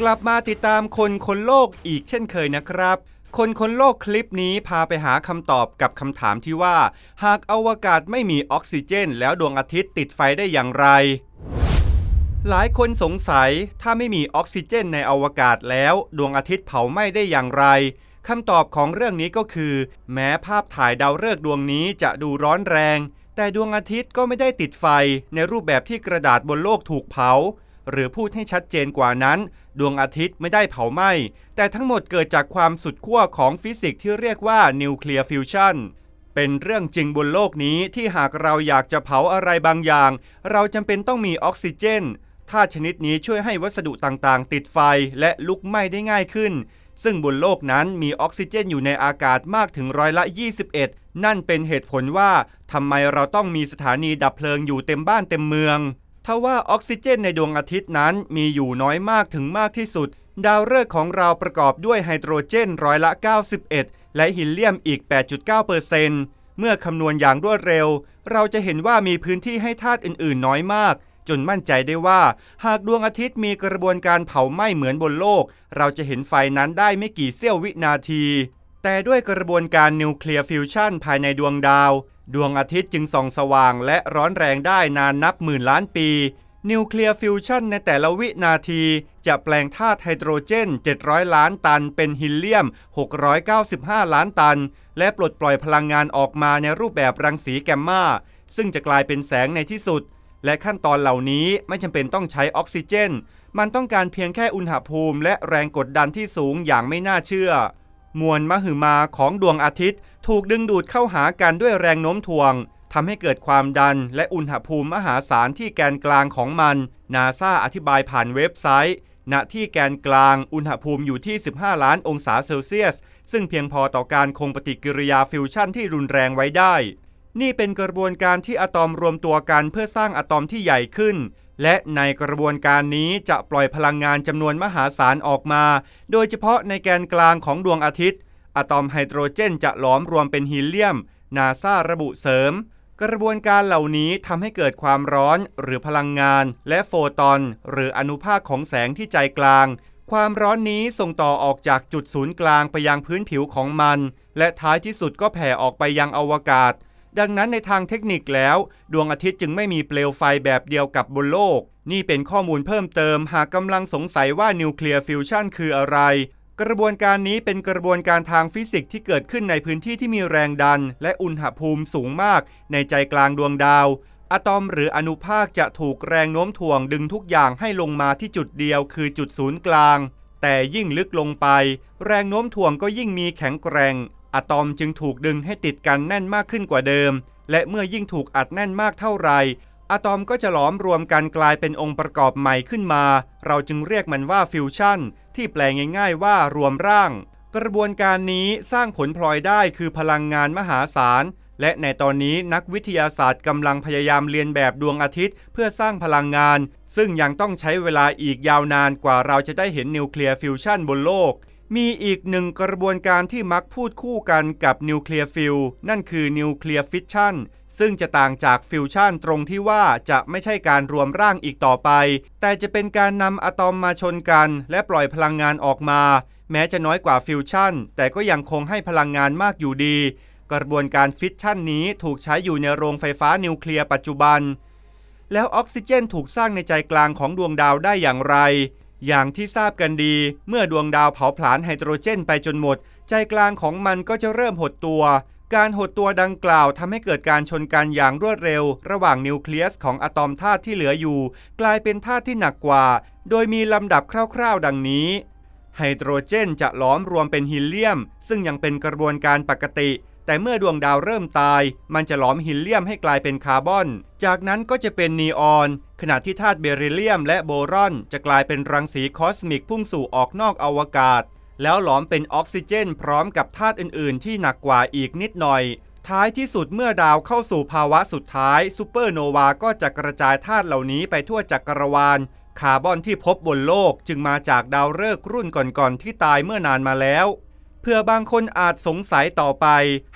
กลับมาติดตามคนคนโลกอีกเช่นเคยนะครับ คนคนโลกคลิปนี้พาไปหาคำตอบกับคำถามที่ว่า หากอวกาศไม่มีออกซิเจน แล้วดวงอาทิตย์ติดไฟได้อย่างไร หลายคนสงสัยถ้าไม่มีออกซิเจนในอวกาศแล้ว ดวงอาทิตย์เผาไหม้ได้อย่างไรคำตอบของเรื่องนี้ก็คือ แม้ภาพถ่ายดาวฤกษ์ดวงนี้จะดูร้อนแรง แต่ดวงอาทิตย์ก็ไม่ได้ติดไฟในรูปแบบที่กระดาษบนโลกถูกเผา หรือพูดให้ชัดเจนกว่านั้น ดวงอาทิตย์ไม่ได้เผาไหม้แต่ทั้งหมดเกิดจากความสุดขั้วของฟิสิกส์ที่เรียกว่านิวเคลียร์ฟิวชันเป็นเรื่องจริงบนโลกนี้ที่หากเราอยากจะเผาอะไรบางอย่าง เราจำเป็นต้องมีออกซิเจนธาตุชนิดนี้ช่วยให้วัสดุต่างๆ ติดไฟและลุกไหม้ได้ง่ายขึ้น ซึ่งบนโลกนั้นมีออกซิเจนอยู่ในอากาศมากถึงร้อยละ 21 นั่นเป็นเหตุผลว่าทำไมเราต้องมีสถานีดับเพลิงอยู่เต็มบ้านเต็มเมือง ทว่าออกซิเจนในดวงอาทิตย์นั้นมีอยู่น้อยมากถึงมากที่สุด ดาวฤกษ์ของเราประกอบด้วยไฮโดรเจนร้อยละ 91 และฮิเลียมอีก 8.9%เมื่อคำนวณอย่างรวดเร็ว เราจะเห็นว่ามีพื้นที่ให้ธาตุอื่นๆ น้อยมาก จนมั่นใจได้ว่า หากดวงอาทิตย์มีกระบวนการเผาไหม้เหมือนบนโลก เราจะเห็นไฟนั้นได้ไม่กี่เสี้ยววินาทีแต่ด้วยกระบวนการนิวเคลียร์ฟิวชันภายในดวงดาว ดวงอาทิตย์จึงส่องสว่างและร้อนแรงได้นานนับหมื่นล้านปี นิวเคลียร์ฟิวชันในแต่ละวินาที จะแปลงธาตุไฮโดรเจน 700 ล้านตัน เป็นฮิเลียม 695 ล้านตัน และปลดปล่อยพลังงานออกมาในรูปแบบรังสีแกมมาซึ่งจะกลายเป็นแสงในที่สุด และขั้นตอนเหล่านี้ไม่จำเป็นต้องใช้ออกซิเจน มันต้องการเพียงแค่อุณหภูมิ และแรงกดดันที่สูงอย่างไม่น่าเชื่อ มวลมหึมาของดวงอาทิตย์ ถูกดึงดูดเข้าหากันด้วยแรงโน้มถ่วงทำให้เกิดความดันและอุณหภูมิมหาศาลที่แกนกลางของมันนาซาอธิบายผ่านเว็บไซต์ ณที่แกนกลางอุณหภูมิอยู่ที่ 15 ล้านองศาเซลเซียส ซึ่งเพียงพอต่อการคงปฏิกิริยาฟิวชั่นที่รุนแรงไว้ได้ นี่เป็นกระบวนการที่อะตอมรวมตัวกันเพื่อสร้างอะตอมที่ใหญ่ขึ้น และในกระบวนการนี้จะปล่อยพลังงานจำนวนมหาศาลออกมา โดยเฉพาะในแกนกลางของดวงอาทิตย์ อะตอมไฮโดรเจนจะหลอมรวมเป็นฮีเลียม นาซาระบุเสริม กระบวนการเหล่านี้ทำให้เกิดความร้อนหรือพลังงาน และโฟตอน หรืออนุภาคของแสงที่ใจกลาง ความร้อนนี้ส่งต่อออกจากจุดศูนย์กลางไปยังพื้นผิวของมัน และท้ายที่สุดก็แผ่ออกไปยังอวกาศ ดังนั้นในทางเทคนิคแล้ว ดวงอาทิตย์จึงไม่มีเปลวไฟแบบเดียวกับบนโลก นี่เป็นข้อมูลเพิ่มเติมหากกำลังสงสัยว่านิวเคลียร์ฟิวชันคืออะไร กระบวนการนี้เป็นกระบวนการทางฟิสิกส์ที่เกิดขึ้นในพื้นที่ที่มีแรงดัน และอุณหภูมิสูงมาก ในใจกลางดวงดาวอะตอมหรืออนุภาคจะถูกแรงโน้มถ่วงดึงทุกอย่างให้ลงมาที่จุดเดียวคือจุดศูนย์กลาง แต่ยิ่งลึกลงไป แรงโน้มถ่วงก็ยิ่งมีแข็งแกร่ง อะตอมจึงถูกดึงให้ติดกันแน่นมากขึ้นกว่าเดิม และเมื่อยิ่งถูกอัดแน่นมากเท่าไหร่อะตอมก็จะหลอมรวมกันกลายเป็นองค์ประกอบใหม่ขึ้นมา เราจึงเรียกมันว่าฟิวชั่น ที่แปลง่ายๆว่ารวมร่าง กระบวนการนี้สร้างผลพลอยได้คือพลังงานมหาศาล และในตอนนี้นักวิทยาศาสตร์กำลังพยายามเรียนแบบดวงอาทิตย์ เพื่อสร้างพลังงาน ซึ่งยังต้องใช้เวลาอีกยาวนานกว่าเราจะได้เห็นนิวเคลียร์ฟิวชั่นบนโลก มีอีกหนึ่งกระบวนการที่มักพูดคู่กันกับนิวเคลียร์ฟิวนั่นคือนิวเคลียร์ฟิชชั่นซึ่งจะต่างจากฟิวชั่นตรงที่ว่าจะไม่ใช่การรวมร่างอีกต่อไป แต่จะเป็นการนำอะตอมมาชนกัน และปล่อยพลังงานออกมา แม้จะน้อยกว่าฟิวชั่น แต่ก็ยังคงให้พลังงานมากอยู่ดี กระบวนการฟิชชั่นนี้ถูกใช้อยู่ในโรงไฟฟ้านิวเคลียร์ปัจจุบัน แล้วออกซิเจนถูกสร้างในใจกลางของดวงดาวได้อย่างไร อย่างที่ทราบกันดี เมื่อดวงดาวเผาผลาญไฮโดรเจนไปจนหมด ใจกลางของมันก็จะเริ่มหดตัว การหดตัวดังกล่าวทำให้เกิดการชนกันอย่างรวดเร็ว ระหว่างนิวเคลียสของอะตอมธาตุที่เหลืออยู่ กลายเป็นธาตุที่หนักกว่า โดยมีลำดับคร่าวๆ ดังนี้ ไฮโดรเจนจะหลอมรวมเป็นฮีเลียม ซึ่งยังเป็นกระบวนการปกติ แต่เมื่อดวงดาวเริ่มตาย มันจะหลอมฮีเลียมให้กลายเป็นคาร์บอน จากนั้นก็จะเป็นนีออน ขณะที่ธาตุเบริเลียมและโบรอน จะกลายเป็นรังสีคอสมิกพุ่งสู่ออกนอกอวกาศ แล้วหลอมเป็นออกซิเจน พร้อมกับธาตุอื่น ๆ ที่หนักกว่าอีกนิดหน่อย ท้ายที่สุดเมื่อดาวเข้าสู่ภาวะสุดท้ายซูเปอร์โนวาก็จะกระจายธาตุเหล่านี้ไปทั่วจักรวาลคาร์บอนที่พบบนโลกจึงมาจากดาวฤกษ์รุ่นก่อนๆที่ตายเมื่อนานมาแล้ว เพื่อบางคนอาจสงสัยต่อไป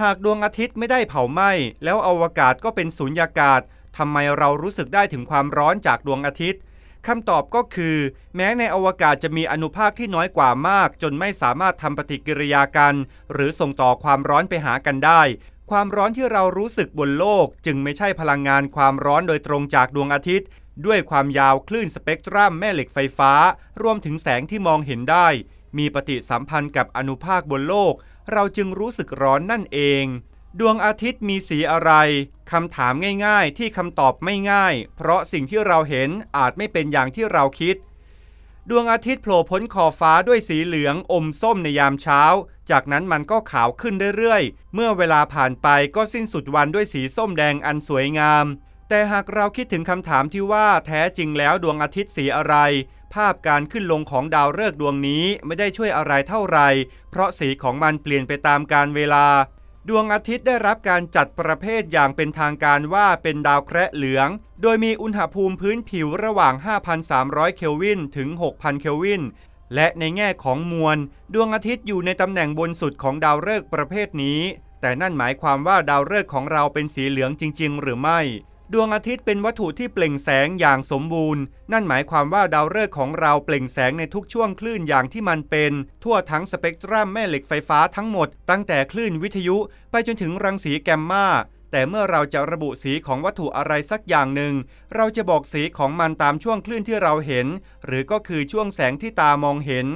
หากดวงอาทิตย์ไม่ได้เผาไหม้แล้วอวกาศก็เป็นสุญญากาศทำไมเรารู้สึกได้ถึงความร้อนจากดวงอาทิตย์คำตอบก็คือ แม้ในอวกาศจะมีอนุภาคที่น้อยกว่ามาก จนไม่สามารถทำปฏิกิริยากัน หรือส่งต่อความร้อนไปหากันได้ ความร้อนที่เรารู้สึกบนโลก จึงไม่ใช่พลังงานความร้อนโดยตรงจากดวงอาทิตย์ ด้วยความยาวคลื่นสเปกตรัมแม่เหล็กไฟฟ้า รวมถึงแสงที่มองเห็นได้ มีปฏิสัมพันธ์กับอนุภาคบนโลก เราจึงรู้สึกร้อนนั่นเอง ดวงอาทิตย์มีสีอะไร คำถามง่ายๆ ที่คำตอบไม่ง่าย เพราะสิ่งที่เราเห็นอาจไม่เป็นอย่างที่เราคิด ดวงอาทิตย์โผล่พ้นขอบฟ้าด้วยสีเหลืองอมส้มในยามเช้า จากนั้นมันก็ขาวขึ้นเรื่อยๆ เมื่อเวลาผ่านไปก็สิ้นสุดวันด้วยสีส้มแดงอันสวยงามแต่หากเราคิดถึงคำถามที่ว่าแท้จริงแล้วดวงอาทิตย์สีอะไร ภาพการขึ้นลงของดาวฤกษ์ดวงนี้ไม่ได้ช่วยอะไรเท่าไหร่ เพราะสีของมันเปลี่ยนไปตามกาลเวลา ดวงอาทิตย์ได้รับการจัดประเภทอย่างเป็นทางการว่าเป็นดาวแคระเหลือง โดยมีอุณหภูมิพื้นผิวระหว่าง 5,300 เคลวินถึง 6,000 เคลวิน และในแง่ของมวล ดวงอาทิตย์อยู่ในตำแหน่งบนสุดของดาวฤกษ์ประเภทนี้ แต่นั่นหมายความว่าดาวฤกษ์ของเราเป็นสีเหลืองจริง ๆ หรือไม่ ดวงอาทิตย์เป็นวัตถุที่เปล่งแสงอย่างสมบูรณ์ นั่นหมายความว่าดาวฤกษ์ของเราเปล่งแสงในทุกช่วงคลื่นอย่างที่มันเป็น ทั่วทั้งสเปกตรัมแม่เหล็กไฟฟ้าทั้งหมด ตั้งแต่คลื่นวิทยุไปจนถึงรังสีแกมมาแต่เมื่อเราจะระบุสีของวัตถุอะไรสักอย่างหนึ่ง เราจะบอกสีของมันตามช่วงคลื่นที่เราเห็น หรือก็คือช่วงแสงที่ตามองเห็น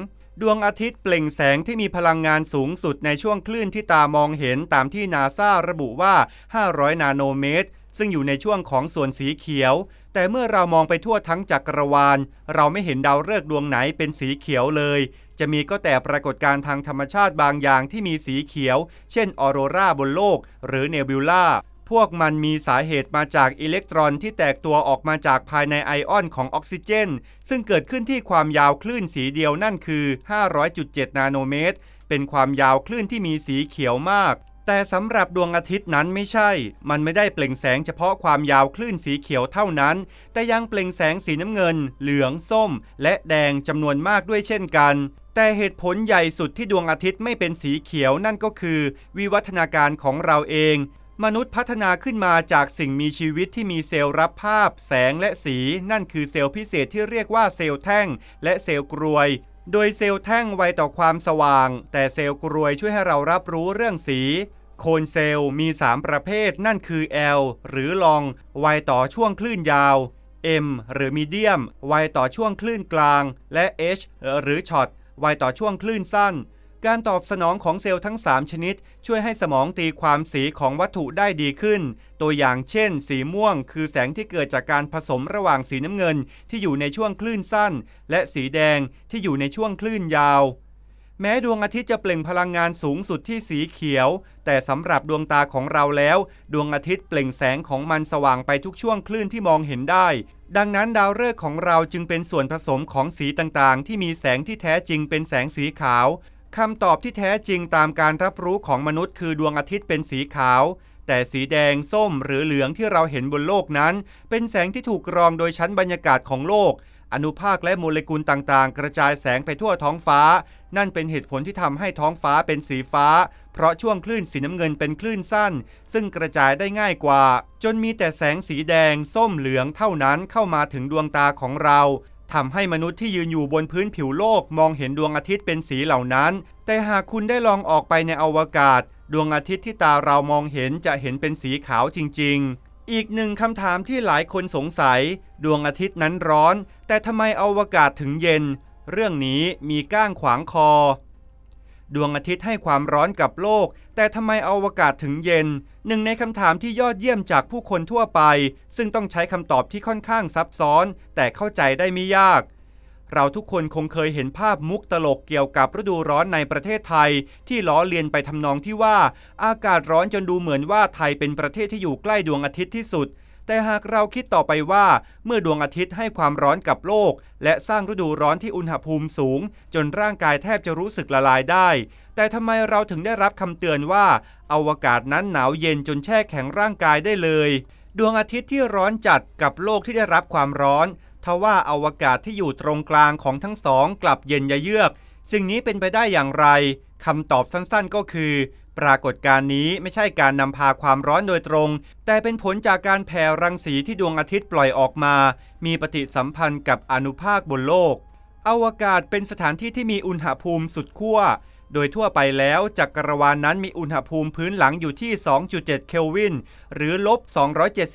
ดวงอาทิตย์เปล่งแสงที่มีพลังงานสูงสุดในช่วงคลื่นที่ตามองเห็นตามที่นาซาระบุว่า 500 นาโนเมตร ซึ่งอยู่ในช่วงของส่วนสีเขียว แต่เมื่อเรามองไปทั่วทั้งจักรวาล เราไม่เห็นดาวฤกษ์ดวงไหนเป็นสีเขียวเลย จะมีก็แต่ปรากฏการณ์ทางธรรมชาติบางอย่างที่มีสีเขียว เช่นออโรราบนโลก หรือเนบิวลาพวกมันมีสาเหตุมาจากอิเล็กตรอนที่แตกตัวออกมาจากภายในไอออนของออกซิเจน ซึ่งเกิดขึ้นที่ความยาวคลื่นสีเดียวนั่นคือ 500.7 นาโนเมตร เป็นความยาวคลื่นที่มีสีเขียวมาก แต่สำหรับดวงอาทิตย์นั้นไม่ใช่ มันไม่ได้เปล่งแสงเฉพาะความยาวคลื่นสีเขียวเท่านั้น แต่ยังเปล่งแสงสีน้ำเงิน เหลือง ส้ม และแดงจำนวนมากด้วยเช่นกัน แต่เหตุผลใหญ่สุดที่ดวงอาทิตย์ไม่เป็นสีเขียวนั่นก็คือ วิวัฒนาการของเราเอง มนุษย์พัฒนาขึ้นมาจากสิ่งมีชีวิตที่มีเซลล์รับภาพ แสงและสี นั่นคือเซลล์พิเศษที่เรียกว่าเซลล์แท่ง และเซลล์กรวยโดยเซลล์แท่งไวต่อความสว่าง แต่เซลล์กรวยช่วยให้เรารับรู้เรื่องสี โคนเซลล์มี 3 ประเภทนั่นคือ L หรือลอง ไวต่อช่วงคลื่นยาว M หรือมีเดียม ไวต่อช่วงคลื่นกลาง และ H หรือช็อต ไวต่อช่วงคลื่นสั้น การตอบสนองของเซลล์ทั้ง 3 ชนิด ช่วยให้สมองตีความสีของวัตถุได้ดีขึ้น ตัวอย่างเช่น สีม่วง คือแสงที่เกิดจากการผสมระหว่างสีน้ำเงินที่อยู่ในช่วงคลื่นสั้น และสีแดงที่อยู่ในช่วงคลื่นยาว แม้ดวงอาทิตย์จะเปล่งพลังงานสูงสุดที่สีเขียว แต่สำหรับดวงตาของเราแล้ว ดวงอาทิตย์เปล่งแสงของมันสว่างไปทุกช่วงคลื่นที่มองเห็นได้ ดังนั้นดาวฤกษ์ของเราจึงเป็นส่วนผสมของสีต่างๆ ที่มีแสงที่แท้จริงเป็นแสงสีขาวคำตอบที่แท้จริงตามการรับรู้ของมนุษย์คือดวงอาทิตย์เป็นสีขาว แต่สีแดงส้มหรือเหลืองที่เราเห็นบนโลกนั้น เป็นแสงที่ถูกกรองโดยชั้นบรรยากาศของโลก อนุภาคและโมเลกุลต่างๆ กระจายแสงไปทั่วท้องฟ้านั่นเป็นเหตุผลที่ทำให้ท้องฟ้าเป็นสีฟ้า เพราะช่วงคลื่นสีน้ำเงินเป็นคลื่นสั้น ซึ่งกระจายได้ง่ายกว่า จนมีแต่แสงสีแดง ส้มเหลืองเท่านั้นเข้ามาถึงดวงตาของเราทำให้มนุษย์ที่ยืนอยู่บนพื้นผิวโลกมองเห็นดวงอาทิตย์เป็นสีเหล่านั้น แต่หากคุณได้ลองออกไปในอวกาศ ดวงอาทิตย์ที่ตาเรามองเห็นจะเห็นเป็นสีขาวจริง ๆอีกหนึ่งคำถามที่หลายคนสงสัย ดวงอาทิตย์นั้นร้อน แต่ทำไมอวกาศถึงเย็น เรื่องนี้มีก้างขวางคอ ดวงอาทิตย์ให้ความร้อนกับโลก แต่ทำไมอวกาศถึงเย็น หนึ่งในคำถามที่ยอดเยี่ยมจากผู้คนทั่วไป ซึ่งต้องใช้คำตอบที่ค่อนข้างซับซ้อน แต่เข้าใจได้ไม่ยากเราทุกคนคงเคยเห็นภาพมุกตลกเกี่ยวกับฤดูร้อนในประเทศไทย ที่ล้อเลียนไปทำนองที่ว่า อากาศร้อนจนดูเหมือนว่าไทยเป็นประเทศที่อยู่ใกล้ดวงอาทิตย์ที่สุด แต่หากเราคิดต่อไปว่า เมื่อดวงอาทิตย์ให้ความร้อนกับโลก และสร้างฤดูร้อนที่อุณหภูมิสูง จนร่างกายแทบจะรู้สึกละลายได้ แต่ทำไมเราถึงได้รับคำเตือนว่าอวกาศนั้นหนาวเย็นจนแช่แข็งร่างกายได้เลย ดวงอาทิตย์ที่ร้อนจัดกับโลกที่ได้รับความร้อนทว่าอวกาศที่อยู่ตรงกลางของทั้งสองกลับเย็นยะเยือก สิ่งนี้เป็นไปได้อย่างไรคำตอบสั้นๆก็คือ ปรากฏการณ์นี้ไม่ใช่การนำพาความร้อนโดยตรง แต่เป็นผลจากการแผ่รังสีที่ดวงอาทิตย์ปล่อยออกมา มีปฏิสัมพันธ์กับอนุภาคบนโลก อวกาศเป็นสถานที่ที่มีอุณหภูมิสุดขั้ว โดยทั่วไปแล้วจักรวาลนนั้นมีอุณหภูมิพื้นหลังอยู่ที่ 2.7 เคลวิน หรือลบ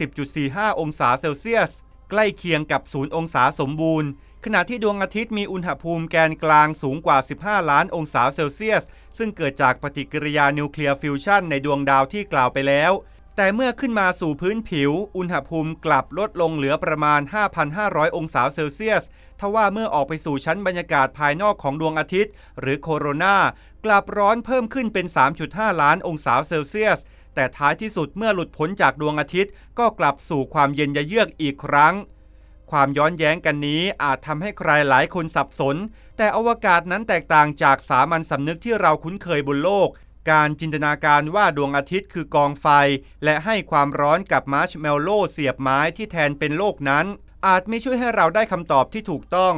270.45 องศาเซลเซียส ใกล้เคียงกับศูนย์องศาสมบูรณ์ ขณะที่ดวงอาทิตย์มีอุณหภูมิแกนกลางสูงกว่า 15 ล้านองศาเซลเซียส ซึ่งเกิดจากปฏิกิริยานิวเคลียร์ฟิวชันในดวงดาวที่กล่าวไปแล้ว แต่เมื่อขึ้นมาสู่พื้นผิว อุณหภูมิกลับลดลงเหลือประมาณ 5,500 องศาเซลเซียสทว่าเมื่อออกไปสู่ชั้นบรรยากาศภายนอกของดวงอาทิตย์ หรือโคโรนากลับร้อนเพิ่มขึ้นเป็น 3.5 ล้านองศาเซลเซียส แต่ท้ายที่สุดเมื่อหลุดพ้นจากดวงอาทิตย์ ก็กลับสู่ความเย็นยะเยือกอีกครั้ง ความย้อนแย้งกันนี้อาจทำให้ใครหลายคนสับสน แต่อวกาศนั้นแตกต่างจากสามัญสำนึกที่เราคุ้นเคยบนโลก การจินตนาการว่าดวงอาทิตย์คือกองไฟ และให้ความร้อนกับมาร์ชเมลโล่เสียบไม้ที่แทนเป็นโลกนั้น อาจไม่ช่วยให้เราได้คำตอบที่ถูกต้อง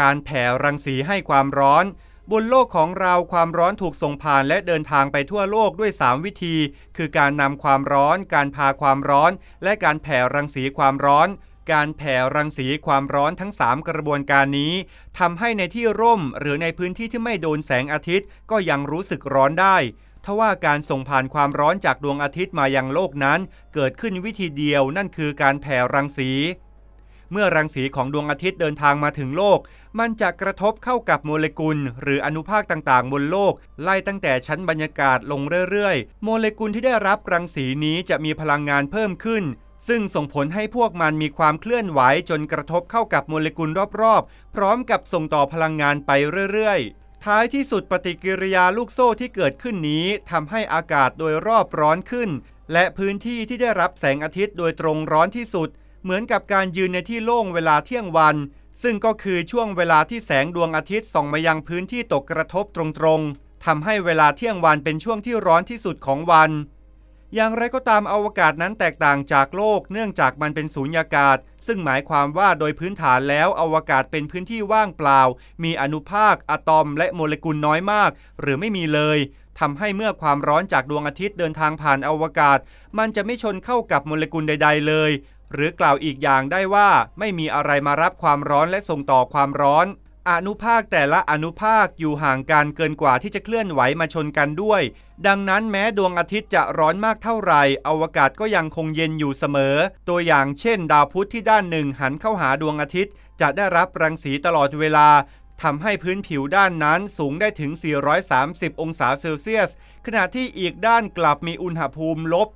การแผ่รังสีให้ความร้อนบนโลกของเราความร้อนถูกส่งผ่านและเดินทางไปทั่วโลกด้วย 3 วิธี คือการนำความร้อน การพาความร้อน และการแผ่รังสีความร้อน การแผ่รังสีความร้อนทั้ง 3 กระบวนการนี้ทำให้ในที่ร่มหรือในพื้นที่ที่ไม่โดนแสงอาทิตย์ก็ยังรู้สึกร้อนได้ทว่าการส่งผ่านความร้อนจากดวงอาทิตย์มายังโลกนั้น เกิดขึ้นวิธีเดียวนั่นคือการแผ่รังสี เมื่อรังสีของดวงอาทิตย์เดินทางมาถึงโลก มันจะกระทบเข้ากับโมเลกุล หรืออนุภาคต่างๆ บนโลก ไล่ตั้งแต่ชั้นบรรยากาศลงเรื่อยๆ โมเลกุลที่ได้รับรังสีนี้จะมีพลังงานเพิ่มขึ้น ซึ่งส่งผลให้พวกมันมีความเคลื่อนไหวจนกระทบเข้ากับโมเลกุลรอบๆ พร้อมกับส่งต่อพลังงานไปเรื่อยๆ ท้ายที่สุดปฏิกิริยาลูกโซ่ที่เกิดขึ้นนี้ทำให้อากาศโดยรอบร้อนขึ้น และพื้นที่ที่ได้รับแสงอาทิตย์โดยตรงร้อนที่สุด เหมือนกับการยืนในที่โล่งเวลาเที่ยงวัน ซึ่งก็คือช่วงเวลาที่แสงดวงอาทิตย์ส่องมายังพื้นที่ตกกระทบตรงๆทำให้เวลาเที่ยงวันเป็นช่วงที่ร้อนที่สุดของวัน อย่างไรก็ตามอวกาศนั้นแตกต่างจากโลก เนื่องจากมันเป็นสูญญากาศ ซึ่งหมายความว่าโดยพื้นฐานแล้วอวกาศเป็นพื้นที่ว่างเปล่า มีอนุภาคอะตอม และโมเลกุลน้อยมาก หรือไม่มีเลยทำให้เมื่อความร้อนจากดวงอาทิตย์เดินทางผ่านอวกาศ มันจะไม่ชนเข้ากับโมเลกุลใด ๆ เลย หรือกล่าวอีกอย่างได้ว่า ไม่มีอะไรมารับความร้อนและส่งต่อความร้อน อนุภาคแต่ละอนุภาคอยู่ห่างกันเกินกว่าที่จะเคลื่อนไหวมาชนกันด้วย ดังนั้นแม้ดวงอาทิตย์จะร้อนมากเท่าไหร่อวกาศก็ยังคงเย็นอยู่เสมอ ตัวอย่างเช่น ดาวพุธที่ด้านหนึ่งหันเข้าหาดวงอาทิตย์ จะได้รับรังสีตลอดเวลาทำให้พื้นผิวด้านนั้นสูงได้ถึง 430 องศาเซลเซียส ขณะที่อีกด้านกลับมีอุณหภูมิลบ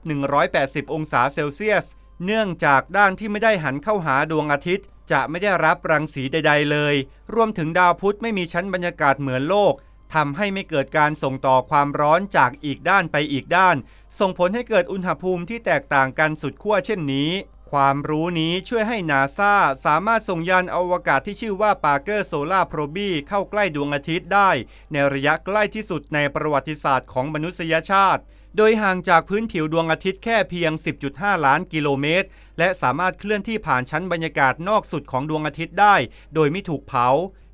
180 องศาเซลเซียส เนื่องจากด้านที่ไม่ได้หันเข้าหาดวงอาทิตย์ จะไม่ได้รับรังสีใด ๆ เลย รวมถึงดาวพุธไม่มีชั้นบรรยากาศเหมือนโลกทำให้ไม่เกิดการส่งต่อความร้อนจากอีกด้านไปอีกด้าน ส่งผลให้เกิดอุณหภูมิที่แตกต่างกันสุดขั้วเช่นนี้ ความรู้นี้ช่วยให้นาซาสามารถส่งยานอวกาศที่ชื่อว่า Parker Solar Probe เข้าใกล้ดวงอาทิตย์ได้ ในระยะใกล้ที่สุดในประวัติศาสตร์ของมนุษยชาติ โดยห่างจากพื้นผิวดวงอาทิตย์แค่เพียง 10.5 ล้านกิโลเมตร และสามารถเคลื่อนที่ผ่านชั้นบรรยากาศนอกสุดของดวงอาทิตย์ได้ โดยไม่ถูกเผา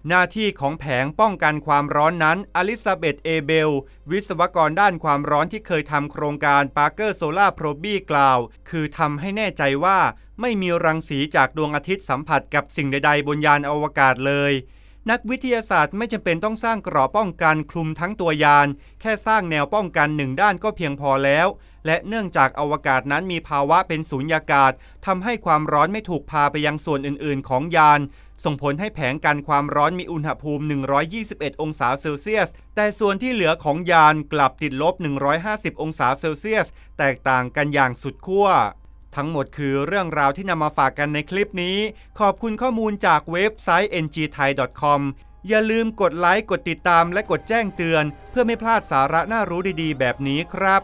หน้าที่ของแผงป้องกันความร้อนนั้น อลิซาเบธเอเบล วิศวกรด้านความร้อนที่เคยทำโครงการ Parker Solar Probe กล่าว คือทำให้แน่ใจว่า ไม่มีรังสีจากดวงอาทิตย์สัมผัสกับสิ่งใดๆบนยานอวกาศเลย นักวิทยาศาสตร์ไม่จำเป็นต้องสร้างกรอบป้องกันคลุมทั้งตัวยาน แค่สร้างแนวป้องกันหนึ่งด้านก็เพียงพอแล้ว และเนื่องจากอวกาศนั้นมีภาวะเป็นสูญญากาศทำให้ความร้อนไม่ถูกพาไปยังส่วนอื่น ๆ ของยาน ส่งผลให้แผงกันความร้อนมีอุณหภูมิ 121 องศาเซลเซียส แต่ส่วนที่เหลือของยานกลับติดลบ 150 องศาเซลเซียส แตกต่างกันอย่างสุดขั้ว ทั้งหมดคือเรื่องราวที่นำมาฝากกันในคลิปนี้ ขอบคุณข้อมูลจากเว็บไซต์ ngthai.com อย่าลืมกดไลค์ กดติดตามและกดแจ้งเตือน เพื่อไม่พลาดสาระน่ารู้ดีๆ แบบนี้ครับ